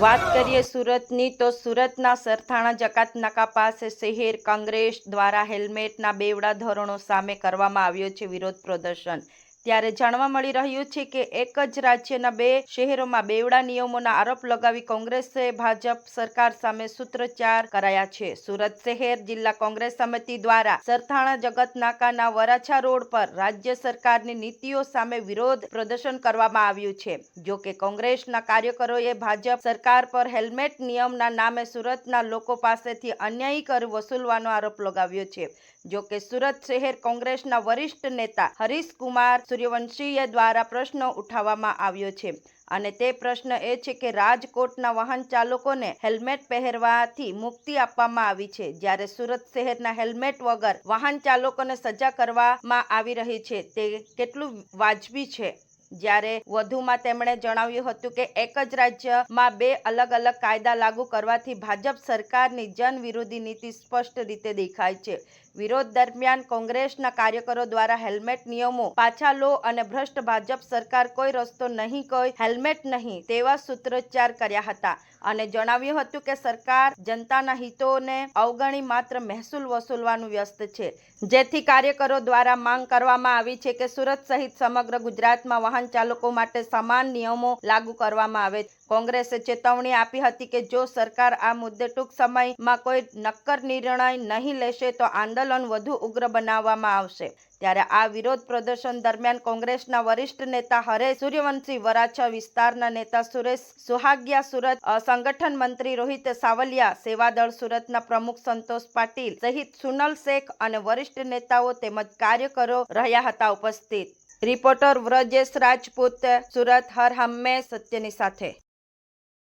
વાત કરીએ સુરતની, તો સુરતના સરથાણા જકાત નાકા પાસે શહેર કોંગ્રેસ દ્વારા હેલ્મેટના બેવડા ધોરણો સામે કરવામાં આવ્યો છે વિરોધ પ્રદર્શન. ત્યારે જાણવા મળી રહ્યું છે કે એક જ રાજ્યના બે શહેરોમાં બેવડા નિયમોના આરોપ લગાવી કોંગ્રેસે ભાજપ સરકાર સામે સૂત્રોચ્ચાર કરાયા છે. સુરત શહેર જિલ્લા કોંગ્રેસ સમિતિ દ્વારા સરથાણા જગત વરાછા રોડ પર રાજ્ય સરકારની નીતિઓ સામે વિરોધ પ્રદર્શન કરવામાં આવ્યું છે. જો કે કોંગ્રેસના કાર્યકરોએ ભાજપ સરકાર પર હેલ્મેટ નિયમના નામે સુરતના લોકો પાસેથી અન્યાયી કર વસૂલવાનો આરોપ લગાવ્યો છે. જો કે સુરત શહેર કોંગ્રેસના વરિષ્ઠ નેતા હરીશ કુમાર સૂર્યવંશીય દ્વારા પ્રશ્ન ઉઠાવવામાં આવ્યો છે. અને તે પ્રશ્ન એ છે કે રાજકોટના વાહન ચાલકોને હેલ્મેટ પહેરવાથી મુક્તિ આપવામાં આવી છે. જ્યારે સુરત શહેરના હેલ્મેટ વગર વાહન ચાલકોને સજા કરવામાં આવી રહી છે. તે કેટલું વાજબી છે? જ્યારે વધુમાં તેમણે જણાવ્યું હતું કે એક જ રાજ્યમાં બે અલગ અલગ કાયદા લાગુ કરવાથી ભાજપ સરકારની જન વિરોધી નીતિ સ્પષ્ટ રીતે દેખાય છે. વિરોધ દરમિયાન કોંગ્રેસના કાર્યકરો દ્વારા હેલ્મેટ નિયમો પાછા લો અને ભ્રષ્ટ ભાજપ સરકાર કોઈ રસ્તો નહીં, કોઈ હેલ્મેટ નહીં તેવા સૂત્રોચ્ચાર કર્યા હતા. અને જણાવ્યું હતું કે સરકાર જનતાના હિતોને અવગણી માત્ર મહેસૂલ વસૂલવાનું વ્યસ્ત છે. જેથી કાર્યકરો દ્વારા માંગ કરવામાં આવી છે કે સુરત સહિત સમગ્ર ગુજરાતમાં વાહન ચાલકો માટે સમાન નિયમો લાગુ કરવામાં આવે. કોંગ્રેસે ચેતવણી આપી હતી કે જો સરકાર આ મુદ્દે ટૂંક સમયમાં કોઈ નક્કર નિર્ણય નહીં લેશે તો આંદોલન વધુ ઉગ્ર બનાવવામાં આવશે. ત્યારે આ વિરોધ પ્રદર્શન દરમિયાન કોંગ્રેસના વરિષ્ઠ નેતા હરે સૂર્યવંશી, વરાછા વિસ્તારના નેતા સુરેશ સુહાગિયા, સુરત સંગઠન મંત્રી રોહિત સાવલિયા, સેવાદળ સુરતના પ્રમુખ સંતોષ પાટીલ સહિત સુનલ શેખ અને વરિષ્ઠ નેતાઓ તેમજ કાર્યકરો રહ્યા હતા ઉપસ્થિત. રિપોર્ટર વ્રજેશ રાજપૂત સુરત હર હંમેશ સત્યની સાથે.